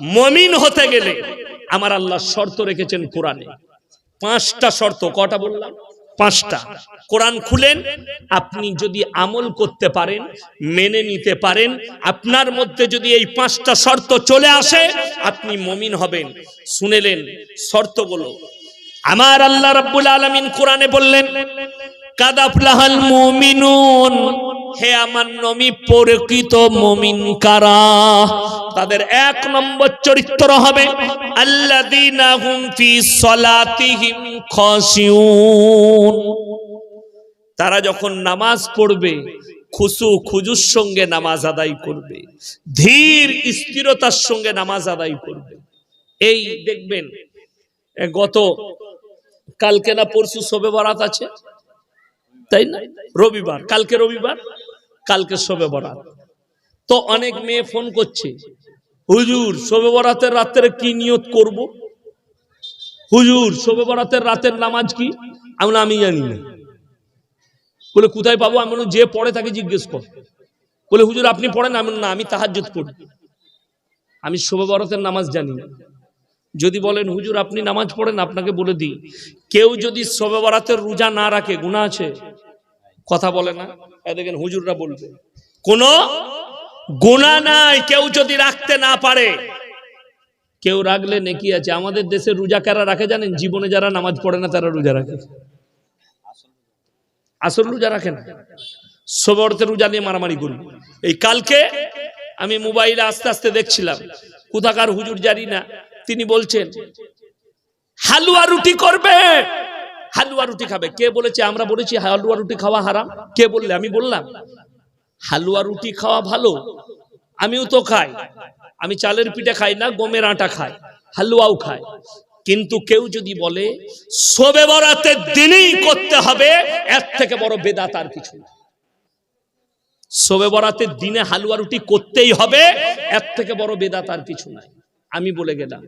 মমিন হতে গেলে আমার আল্লাহ শর্ত রেখেছেন কোরআনে। পাঁচটা শর্ত, কটা বললাম? পাঁচটা। কোরআন খুলেন, আপনি যদি আমল করতে পারেন, মেনে নিতে পারেন, আপনার মধ্যে যদি এই পাঁচটা শর্ত চলে আসে, আপনি মমিন হবেন। শুনেলেন শর্তগুলো। আমার আল্লাহ রাব্বুল আলামিন কোরআনে বললেন কাদাফলাহাল মুমিনুন, হে আমার নবী, প্রকৃত মুমিন কারা? তাদের এক নম্বর চরিত্র হবে তারা যখন নামাজ পড়বে খুশু খুজুর সঙ্গে নামাজ আদায় করবে, ধীর স্থিরতার সঙ্গে নামাজ আদায় করবে। এই দেখবেন গত, কালকে না পরশু শোবে বরাত আছে? তাই না? রবিবার। কালকে রবিবার? কালকে শোবে বরাত। তো অনেক মেয়ে ফোন করছে হুজুর, শোবে বরাতের রাত্রে কি নিয়ত করব? হুজুর, শোবে বরাতের রাতের নামাজ কি? আমি আমি জানি না। বলে, কোথায় পাবো? আমি যে পড়ে তাকে জিজ্ঞেস কর। বলে, হুজুর, আপনি পড়েন? আমি না, আমি তাহাজ্জুদ পড়ি। আমি শোবে বরাতের নামাজ জানি না। যদি বলেন, হুজুর, আপনি নামাজ পড়েন, আপনাকে বলে দিই। কেউ যদি শবে বরাতের রোজা না রাখে, গুনাহ আছে? কথা বলে না? দেখেন, হুজুররা বলবে। কোন গুনাহ নাই, কেউ যদি রাখতে না পারে। কেউ রাখলে নেকি আছে? আমাদের দেশে রোজা কারা রাখে জানেন? জীবনে যারা নামাজ পড়ে না, তারা রোজা রাখে। আসল রোজা রাখে না। সবরতে রোজা নিয়ে মারামারি করবে এই কালকে আমি মোবাইলে আস্তে আস্তে দেখছিলাম, কোথাকার হুজুর জানি না, তিনি বলছেন, হালুয়া রুটি করবে, হালুয়া রুটি খাবে। কে বলেছে? আমরা বলেছি, হালুয়া রুটি খাওয়া হারাম। কে বললে? আমি বললাম হালুয়া রুটি খাওয়া ভালো? আমিও তো খাই। আমি চালের পিঠে খাই না, গমের আটা খাই, হালুয়াও খাই। কিন্তু কেউ যদি বলে, শোবে বরাতের দিনেই করতে হবে, এর থেকে বড় বেদাত আর কিছু না। শোবে বরাতের দিনে হালুয়া রুটি করতেই হবে, এর থেকে বড় বেদাত আর কিছু নাই। আমি বলে গেলাম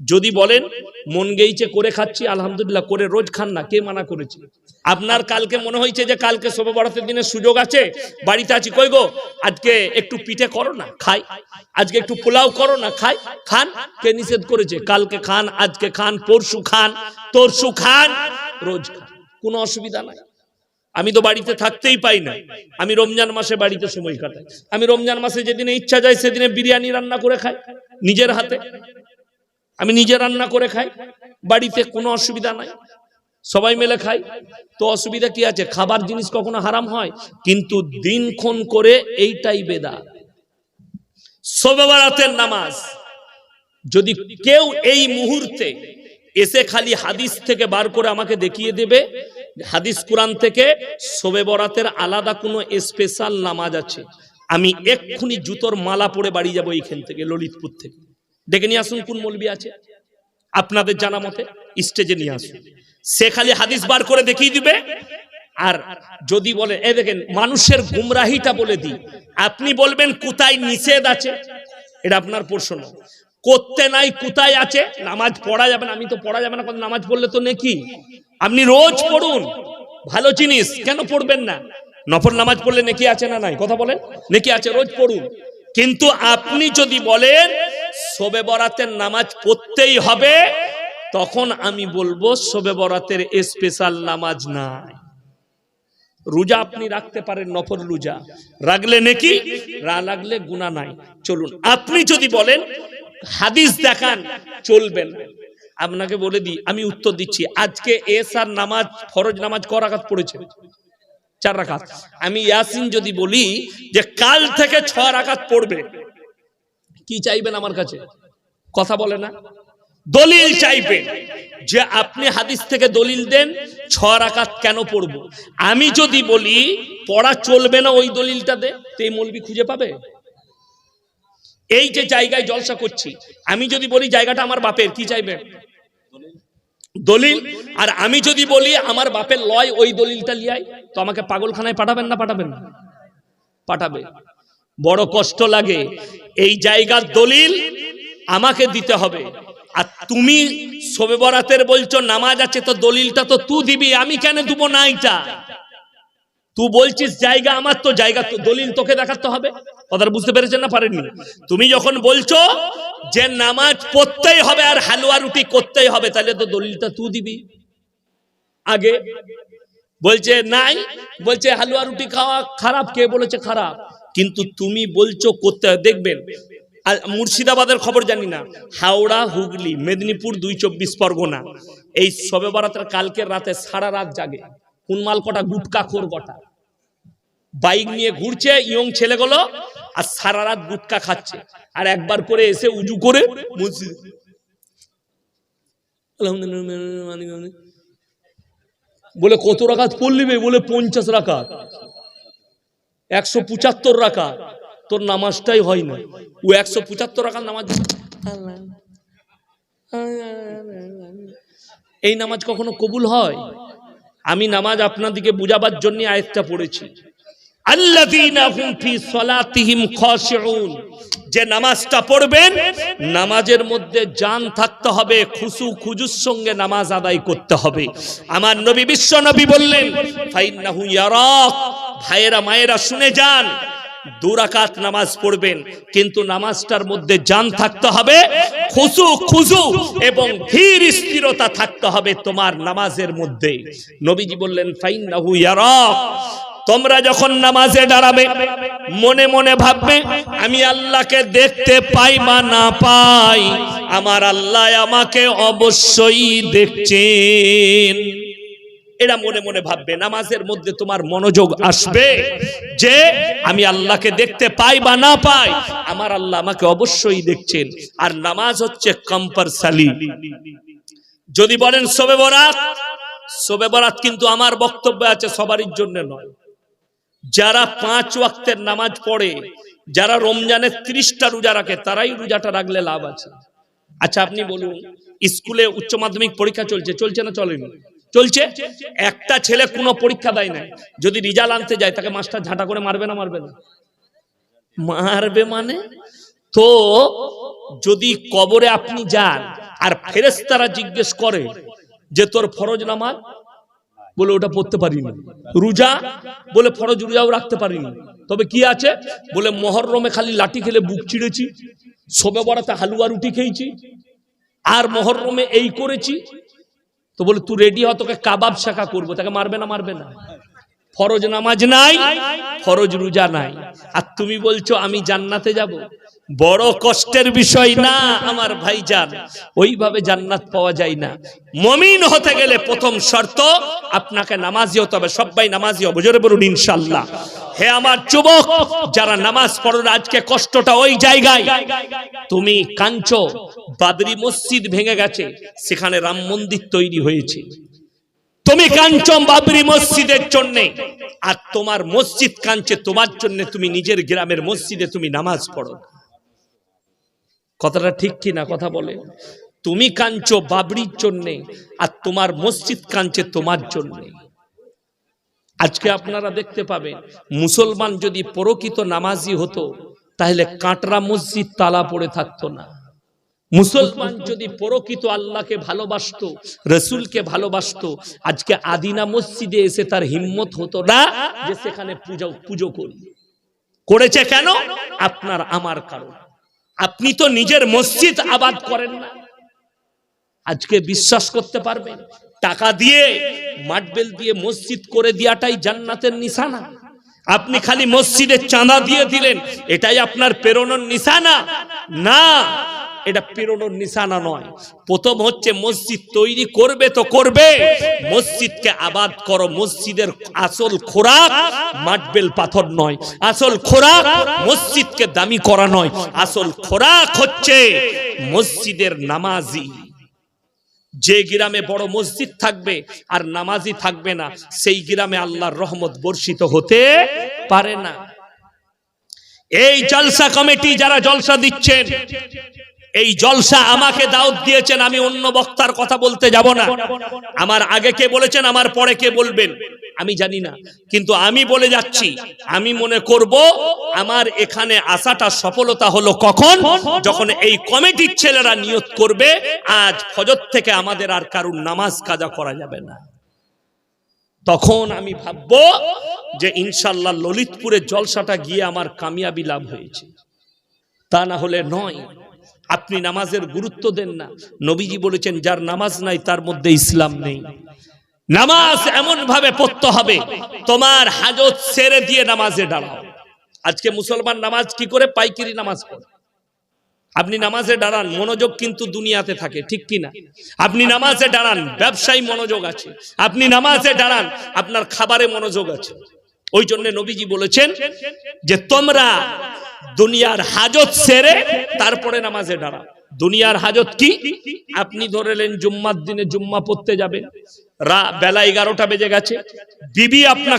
যদি বলেন, মন গেইছে, করে খাচ্ছি, আলহামদুলিল্লাহ, করে রোজ খান না, কে মানা করেছে? আপনার কালকে মনে হয়েছে যে কালকে শোভা বরাতের দিনের সুযোগ আছে? বাড়িতে আছি, কই গো? আজকে একটু পিঠে করো না, খাই। আজকে একটু পোলাও করো না, খাই। খান? কে নিষেধ করেছে? কালকে খান, আজকে খান, পরশু খান, তরশু খান, রোজ খান। কোনো অসুবিধা নাই। আমি তো বাড়িতে থাকতেই পাই না। আমি রমজান মাসে বাড়িতে সময় কাটাই। আমি রমজান মাসে যেদিনে ইচ্ছা যায়, সেদিনে বিরিয়ানি রান্না করে খাই, নিজের হাতে। আমি নিজে রান্না করে খাই, বাড়িতে কোনো অসুবিধা নাই। সবাই মিলে খাই। তো অসুবিধা কি আছে? খাবার জিনিস কখনো হারাম হয়? কিন্তু দিনক্ষণ করে এইটাই বেদা। শবে বরাতের নামাজ। যদি কেউ এই মুহূর্তে এসে খালি হাদিস থেকে বার করে আমাকে দেখিয়ে দেবে, হাদিস কোরআন থেকে শোবে বরাতের আলাদা কোনো স্পেশাল নামাজ আছে। আমি এক্ষুনি জুতোর মালা পরে বাড়ি যাব এইখান থেকে, ললিতপুর থেকে। ডেকে নিয়ে আসুন কোন মলবি আছে। আপনাদের জানা মতে স্টেজে নিয়ে আসুন। সে খালি হাদিস বার করে দেখিয়ে দিবে। আর যদি বলে, এ দেখেন, মানুষের গুমরাহিটা বলে দিই। আপনি বলবেন, কোথায় নিষেধ আছে? এটা আপনার প্রশ্ন। করতে নাই, কোথায় আছে? নামাজ পড়া যাবে না। আমি তো পড়া যাবে না কোনো নামাজ পড়লে তো নেকি? আপনি রোজ পড়ুন। ভালো জিনিস, কেন পড়বেন না? নফল নামাজ পড়লে নেকি আছে না নাই? কথা বলেন। নেকি আছে, রোজ পড়ুন। কিন্তু আপনি যদি বলেন শোবে বরাতের নামাজ পড়তেই হবে, তখন আমি বলব শোবে বরাতের স্পেশাল নামাজ নাই। রোজা আপনি রাখতে পারেন, নফল রোজা। রাখলে নাকি? রা লাগলে গুণা নাই। চলুন, আপনি যদি বলেন, হাদিস দেখান, চলবেন। আপনাকে বলে দিই, আমি উত্তর দিচ্ছি, আজকে এস আর নামাজ, ফরজ নামাজ ক রাকাত পড়েছে? চার রাকাত। আমি ইয়াসিন যদি বলি যে কাল থেকে ছ রাকাত পড়বে কি চাইবেন আমার কাছে? কথা বলে না। দলিল চাইবেন যে আপনি হাদিস থেকে দলিল দেন ছ রাকাত কেন পড়ব? আমি যদি বলি, পড়া চলবে না ওই দলিলটা দে তো এই মলবি খুঁজে পাবে? এই যে জায়গায় জলসা করছি, আমি যদি বলি জায়গাটা আমার বাপের, কি চাইবেন? দলিল। আর আমি যদি বলি, আমার বাপের লয় ওই দলিলটা লিয়াই তো আমাকে পাগলখানায় পাঠাবেন না পাঠাবেন না? পাঠাবে। বড় কষ্ট লাগে। এই জায়গার দলিল আমাকে দিতে হবে। আর তুমি শোবে বরাতের বলছো, নামাজ আছে, তো দলিলটা তো তুই দিবি, আমি কেন দেবো না এটা তুই বলছিস, জায়গা আমার তো জায়গা দলিল তোকে দেখাতে হবে। কথাটা বুঝতে পেরেছেন না? পারেননি। তুমি যখন বলছো যে নামাজ পড়তেই হবে আর হালুয়া রুটি করতেই হবে, তাহলে তো দলিলটা তুই দিবি। আগে বলছে, নাই, বলছে হালুয়া রুটি খাওয়া খারাপ, কে বলেছে খারাপ? কিন্তু তুমি বলছো করতে দেখবেন। আর মুর্শিদাবাদের খবর জানি না। হাওড়া, হুগলি, মেদিনীপুর দুই চব্বিশ পরগনা। এই সবে বরাতের কালকের রাতে সারা রাত জাগে। কুনমাল কটা? গুটকা খোর কটা। বাইক নিয়ে ঘুরছে, ইয়ং ছেলেগুলো, আর সারা রাত গুটকা খাচ্ছে। আর একবার করে এসে উজু করে মসজিদ বলে কত রাকাত পড়লি বে? বলে পঞ্চাশ রাকাত। একশো পঁচাত্তর রাকাত। তোর নামাজটাই হয় না ও একশো পঁচাত্তর রাকাত নামাজ এই নামাজ কখনো কবুল হয়? আমি নামাজ আপনাদিকে বুঝাবার জন্য আয়াতটা পড়েছি। যে নামাজটা পড়বেন, নামাজের মধ্যে জান থাকতে হবে খুশু খুজুর সঙ্গে নামাজ আদায় করতে হবে। আমার নবী বিশ্ব নবী বললেন ভাইয়েরা, মায়েরা, শুনে যান। দুরাকাত নামাজ পড়বেন, কিন্তু নামাজটার মধ্যে জান থাকতে হবে খুশু খুশু এবং ধীর স্থিরতা থাকতে হবে তোমার নামাজের মধ্যে। নবীজি বললেন, ফাইন্নাহু ইয়ারাক তোমরা যখন নামাজে দাঁড়াবে, মনে মনে ভাববে, আমি আল্লাহকে দেখতে পাই বা না পাই, আমার আল্লাহ আমাকে অবশ্যই দেখছেন। এরা মনে মনে ভাববে, নামাজের মধ্যে তোমার মনোযোগ আসবে। যে আমি আল্লাহকে দেখতে পাই বা না পাই, আমার আল্লাহ আমাকে অবশ্যই দেখছেন। আর নামাজ হচ্ছে কম্পালসারি যদি বলেন সবে বরাত সবে বরাত কিন্তু আমার বক্তব্য আছে সবারই জন্য নয়। যারা পাঁচ ওয়াক্তের নামাজ পড়ে, যারা রমজানের ত্রিশটা রোজা রাখে, তারাই রোজাটা রাখলে লাভ আছে। আচ্ছা আপনি বলুন, স্কুলে উচ্চ মাধ্যমিক পরীক্ষা চলছে চলছে না চলেনি? চলছে? একটা ছেলে কোনো পরীক্ষা দেয় না যদি রেজাল্ট আনতে যায়, তাকে মাস্টার ঝাঁটা করে মারবে না মারবে না? মারবে মানে? তো যদি কবরে আপনি যান আর ফেরেস্তারা জিজ্ঞেস করে যে তোর ফরজ নামাজ? বলে ওটা পড়তে পারিনি। রোজা? বলে ফরজ রোজাও রাখতে পারিনি। তবে কি আছে? বলে মহরমে খালি লাঠি খেলে বুক চিড়েছি, শোবে বড়াতে হালুয়া রুটি খেয়েছি, আর মহরমে এই করেছি তো বলে, তুই রেডি হ, তোকে কাবাব শাখা করব। তাকে মারবে না মারবে না। ফরজ নামাজ নাই, ফরজ রোজা নাই। আর তুমি বলছো, আমি জান্নাতে যাব? বড় কষ্টের বিষয় না, আমার ভাইজান। ওইভাবে জান্নাত পাওয়া যায় না। মমিন হতে গেলে প্রথম শর্ত, আপনাকে নামাজি হতে হবে। সবাই নামাজি হবে। জোরে বলুন, ইনশাল্লাহ। হে আমার যুবক, যারা নামাজ পড়ো আজকে কষ্টটা ওই জায়গায়। তুমি কাঞ্চো বাদরি মসজিদ ভেঙে গেছে, সেখানে রাম মন্দির তৈরি হয়েছে। তুমি কাঞ্চন বাবরি মসজিদের জন্য, আর তোমার মসজিদ কাঞ্চে তোমার জন্য, তুমি নিজের গ্রামের মসজিদে তুমি নামাজ পড়ো। কথাটা ঠিক কি না কথা বলে? তুমি কাঞ্চ বাবরির জন্যে, আর তোমার মসজিদ কাঞ্চে তোমার জন্যে। আজকে আপনারা দেখতে পাবেন, মুসলমান যদি পরকিত নামাজি হতো, তাহলে কাটরা মসজিদ তালা পড়ে থাকতো না। মুসলমান যদি পরকিত আল্লাহকে ভালোবাসতো, রসুলকে ভালোবাসতো, আজকে আদিনা মসজিদে এসে তার হিম্মত হতো না যে সেখানে পুজো পুজো করি করেছে কেন? আপনার, আমার কারণ। আপনি তো নিজের মসজিদ আবাদ করেন না। আজকে বিশ্বাস করতে পারবেন টাকা দিয়ে মাটবেল দিয়ে মসজিদ করে দেওয়াটাই জান্নাতের নিশানা। আপনি খালি মসজিদের চাঁদা দিয়ে দিলেন, এটাই আপনার প্রেরণার নিশানা? না, এটা প্রেরণার নিশানা নয়। প্রথম হচ্ছে মসজিদ তৈরি করবে তো করবে, মসজিদকে আবাদ করো। মসজিদের আসল খোরাক মাটবেল পাথর নয়। আসল খোরাক মসজিদকে দামি করা নয়। আসল খোরাক হচ্ছে মসজিদের নামাজি। যে গ্রামে বড় মসজিদ থাকবে আর নামাজি থাকবে না, সেই গ্রামে আল্লাহর রহমত বর্ষিত হতে পারে না। এই জলসা কমিটি যারা জলসা দিচ্ছেন এই জলসা আমাকে দাওয়াত দিয়েছেন, আমি অন্য বক্তার কথা বলতে যাব না। আমার আগে কে বলেছেন, আমার পরে কে বলবেন? আমি জানি না। কিন্তু আমি বলে যাচ্ছি, আমি মনে করব, আমার এখানে আসাটা সফলতা হলো কখন? যখন এই কমিটির ছেলেরা নিয়ত করবে, আজ ফজর থেকে আমাদের আর কারুর নামাজ কাজা করা যাবে না। তখন আমি ভাববো যে ইনশাল্লাহ ললিতপুরের জলসাটা গিয়ে আমার কামিয়াবি লাভ হয়েছে। তা না হলে নয় আপনি নামাজের গুরুত্ব দেন না। নবীজি বলেছেন, যার নামাজ নাই, তার মধ্যে ইসলাম নেই। নামাজ এমন ভাবে পড়তে হবে, তোমার হাজত ছেড়ে দিয়ে নামাজে দাঁড়াও। আজকে মুসলমান নামাজ কি করে? পাইকিরি নামাজ পড়ে। আপনি নামাজে দাঁড়ান, মনোযোগ কিন্তু দুনিয়াতে থাকে, ঠিক কি না? আপনি নামাজে দাঁড়ান, ব্যবসায়ী মনোযোগ আছে। আপনি নামাজে দাঁড়ান, আপনার খাবারে মনোযোগ আছে। ওই জন্য নবীজি বলেছেন যে, তোমরা দুনিয়ার হাজত সেরে তারপরে নামাজে দাঁড়া। দুনিয়ার হাজত কি? আপনি ধরেলেন জুম্মার দিনে জুম্মা পড়তে যাবেন। রা বেলা এগারোটা বেজে গেছে। বিবি আপনাকে